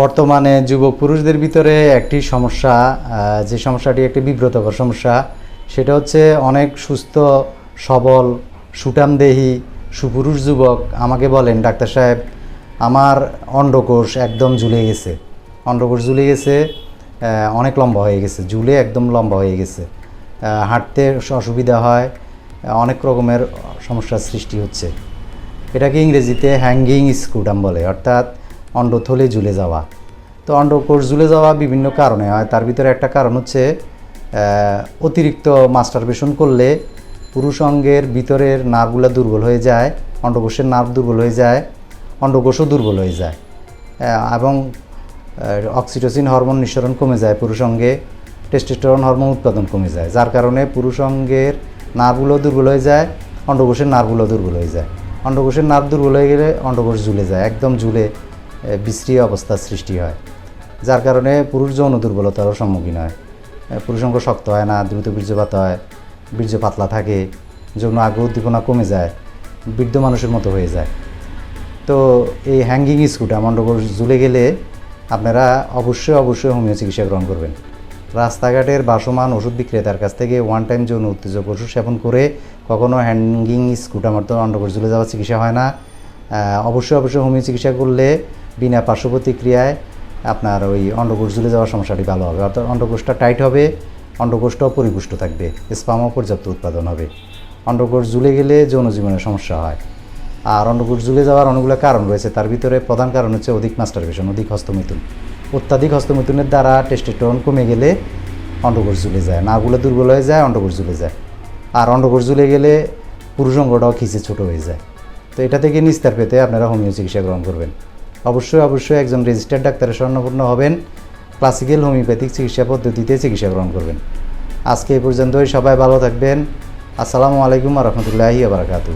বর্তমানে যুবক পুরুষদের ভিতরে একটি সমস্যা যে সমস্যাটি একটি বিব্রতকর সমস্যা, সেটা হচ্ছে অনেক সুস্থ, সবল, সুটামদেহী, সুপুরুষ যুবক আমাকে বলেন, ডাক্তার সাহেব, আমার অন্ডকোষ একদম ঝুলে গেছে। অন্ডকোষ ঝুলে গেছে অনেক লম্বা হয়ে গেছে, ঝুলে একদম লম্বা হয়ে গেছে। হাঁটতে অসুবিধা হয় অনেক রকমের সমস্যার সৃষ্টি হচ্ছে। এটাকে ইংরেজিতে হ্যাঙ্গিং স্কুটাম বলে, অর্থাৎ অন্ডথলে ঝুলে যাওয়া। তো অন্ডকোষ ঝুলে যাওয়া বিভিন্ন কারণে হয়। তার ভিতরে একটা কারণ হচ্ছে অতিরিক্ত মাস্টারবেশন করলে পুরুষ অঙ্গের ভিতরের নার্ভগুলো দুর্বল হয়ে যায়, অন্ডকোষের নার্ভ দুর্বল হয়ে যায়, অন্ডকোষও দুর্বল হয়ে যায়। এবং অক্সিটোসিন হরমোন নিঃসরণ কমে যায় পুরুষ অঙ্গে, টেস্টোস্টেরন হরমোন উৎপাদন কমে যায়। যার কারণে পুরুষ অঙ্গের নার্ভগুলো দুর্বল হয়ে যায়, অন্ডকোষের নার্ভগুলো দুর্বল হয়ে যায়। অন্ডকোষের নার্ভ দুর্বল হয়ে গেলে অন্ডকোষ ঝুলে যায়, একদম ঝুলে বিশ্রী অবস্থার সৃষ্টি হয়। যার কারণে পুরুষ যৌন দুর্বলতারও সম্মুখীন হয়। আহ, পুরুষ অঙ্গ শক্ত হয় না দ্রুত বীর্যপাত হয় বীর্য পাতলা থাকে যৌন আগ্রহ উদ্দীপনা কমে যায় বৃদ্ধ মানুষের মতো হয়ে যায়। তো এই হ্যাঙ্গিং স্কুটার মন্ডকোষ ঝুলে গেলে আপনারা অবশ্যই অবশ্যই হোমিও চিকিৎসা গ্রহণ করবেন। রাস্তাঘাটের বাসমান ওষুধ বিক্রেতার কাছ থেকে ওয়ান টাইম যৌন উত্তেজক ওষুধ সেবন করে কখনও হ্যাঙ্গিং স্কুটার মতো অন্ডকোষ ঝুলে যাওয়ার চিকিৎসা হয় না। অবশ্যই অবশ্যই হোমিও চিকিৎসা করলে বিনা পার্শ্ব প্রতিক্রিয়ায় আপনার ওই অন্ডকোষ ঝুলে যাওয়ার সমস্যাটি ভালো হবে। অর্থাৎ অন্ডকোষটা টাইট হবে, অন্ডকোষটাও পরিপুষ্ট থাকবে, স্পামও পর্যাপ্ত উৎপাদন হবে। অন্ডকোষ ঝুলে গেলে যৌন জীবনের সমস্যা হয়। আর অন্ডকোষ ঝুলে যাওয়ার অনেকগুলো কারণ রয়েছে, তার ভিতরে প্রধান কারণ হচ্ছে অধিক মাস্টারবেশন, অধিক হস্তমিথুন। অত্যাধিক হস্তমিথুনের দ্বারা টেস্টোস্টেরন কমে গেলে অন্ডকোষ ঝুলে যায়, নাগুলো দুর্বল হয়ে যায়, অন্ডকোষ ঝুলে যায়। আর অন্ডকোষ ঝুলে গেলে পুরুষ অঙ্গটাও খিচে ছোটো হয়ে যায়। তো এটা থেকে নিস্তার পেতে আপনারা হোমিও চিকিৎসা গ্রহণ করবেন। অবশ্যই অবশ্যই একজন রেজিস্টার্ড ডাক্তারের স্বর্ণপূর্ণ হবেন। ক্লাসিক্যাল হোমিওপ্যাথিক চিকিৎসা পদ্ধতিতে চিকিৎসা গ্রহণ করবেন। আজকে এই পর্যন্তই, সবাই ভালো থাকবেন। আসসালামু আলাইকুম রহমতুল্লাহি আবরাকাতু